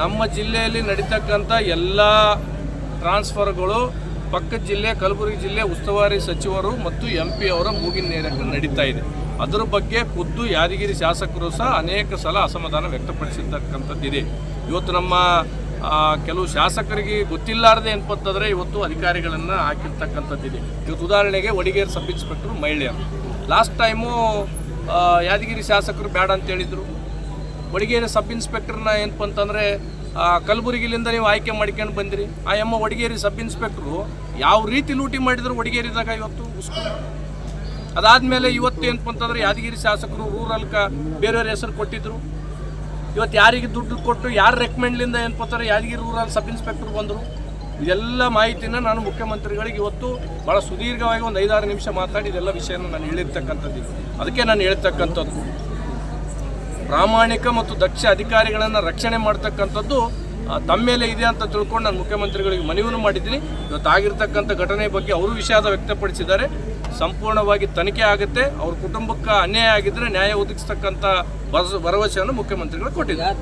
ನಮ್ಮ ಜಿಲ್ಲೆಯಲ್ಲಿ ನಡೀತಕ್ಕಂಥ ಎಲ್ಲ ಟ್ರಾನ್ಸ್ಫರ್ಗಳು ಪಕ್ಕದ ಜಿಲ್ಲೆ, ಕಲಬುರಗಿ ಜಿಲ್ಲೆ ಉಸ್ತುವಾರಿ ಸಚಿವರು ಮತ್ತು ಎಂ ಪಿ ಅವರ ಮೂಗಿನ ನೇರಕ್ಕೆ ನಡೀತಾ ಇದೆ. ಅದರ ಬಗ್ಗೆ ಖುದ್ದು ಯಾದಗಿರಿ ಶಾಸಕರು ಸಹ ಅನೇಕ ಸಲ ಅಸಮಾಧಾನ ವ್ಯಕ್ತಪಡಿಸಿರ್ತಕ್ಕಂಥದ್ದಿದೆ. ಇವತ್ತು ನಮ್ಮ ಕೆಲವು ಶಾಸಕರಿಗೆ ಗೊತ್ತಿಲ್ಲಾರದೆ ಏನ್ಪತ್ತಂದರೆ ಇವತ್ತು ಅಧಿಕಾರಿಗಳನ್ನು ಹಾಕಿರ್ತಕ್ಕಂಥದ್ದಿದೆ. ಇವತ್ತು ಉದಾಹರಣೆಗೆ ಒಡಿಗೇರ್ ಸಬ್ ಇನ್ಸ್ಪೆಕ್ಟರ್ ಮಹಿಳೆಯರು. ಲಾಸ್ಟ್ ಟೈಮು ಯಾದಗಿರಿ ಶಾಸಕರು ಬೇಡ ಅಂತ ಹೇಳಿದರು ವಡಿಗೇರಿ ಸಬ್ ಇನ್ಸ್ಪೆಕ್ಟರ್ನ ಏನಪ್ಪ ಅಂತಂದರೆ ಕಲಬುರಗಿಲಿಂದ ನೀವು ಆಯ್ಕೆ ಮಾಡ್ಕೊಂಡು ಬಂದಿರಿ. ಆ ಎಮ್ಮ ಒಡಿಗೇರಿ ಸಬ್ ಇನ್ಸ್ಪೆಕ್ಟ್ರು ಯಾವ ರೀತಿ ಲೂಟಿ ಮಾಡಿದ್ರು ಒಡಿಗೇರಿದಾಗ ಇವತ್ತು ಅದಾದಮೇಲೆ ಇವತ್ತು ಏನಪ್ಪ ಅಂತಂದ್ರೆ ಯಾದಗಿರಿ ಶಾಸಕರು ರೂರಲ್ಕ ಬೇರೆಯವ್ರ ಹೆಸರು ಕೊಟ್ಟಿದ್ರು. ಇವತ್ತು ಯಾರಿಗೆ ದುಡ್ಡು ಕೊಟ್ಟು ಯಾರ ರೆಕಮೆಂಡ್ಲಿಂದ ಏನಪ್ಪ ಅಂತಾರೆ ಯಾದಗಿರಿ ರೂರಲ್ ಸಬ್ ಇನ್ಸ್ಪೆಕ್ಟರ್ ಬಂದರು. ಇದೆಲ್ಲ ಮಾಹಿತಿನ ನಾನು ಮುಖ್ಯಮಂತ್ರಿಗಳಿಗೆ ಇವತ್ತು ಭಾಳ ಸುದೀರ್ಘವಾಗಿ ಒಂದು ಐದಾರು ನಿಮಿಷ ಮಾತಾಡಿ ಇದೆಲ್ಲ ವಿಷಯನ ನಾನು ಹೇಳಿರ್ತಕ್ಕಂಥದ್ದು. ಅದಕ್ಕೆ ನಾನು ಹೇಳ್ತಕ್ಕಂಥದ್ದು. ಪ್ರಾಮಾಣಿಕ ಮತ್ತು ದಕ್ಷ ಅಧಿಕಾರಿಗಳನ್ನು ರಕ್ಷಣೆ ಮಾಡ್ತಕ್ಕಂಥದ್ದು ತಮ್ಮ ಮೇಲೆ ಇದೆ ಅಂತ ತಿಳ್ಕೊಂಡು ನಾನು ಮುಖ್ಯಮಂತ್ರಿಗಳಿಗೆ ಮನವಿಯನ್ನು ಮಾಡಿದ್ದೀನಿ. ಇವತ್ತು ಆಗಿರ್ತಕ್ಕಂಥ ಘಟನೆ ಬಗ್ಗೆ ಅವರು ವಿಷಾದ ವ್ಯಕ್ತಪಡಿಸಿದ್ದಾರೆ. ಸಂಪೂರ್ಣವಾಗಿ ತನಿಖೆ ಆಗುತ್ತೆ. ಅವ್ರ ಕುಟುಂಬಕ್ಕೆ ಅನ್ಯಾಯ ಆಗಿದ್ದರೆ ನ್ಯಾಯ ಒದಗಿಸ್ತಕ್ಕಂಥ ಭರವಸೆಯನ್ನು ಮುಖ್ಯಮಂತ್ರಿಗಳು ಕೊಟ್ಟಿದ್ದಾರೆ.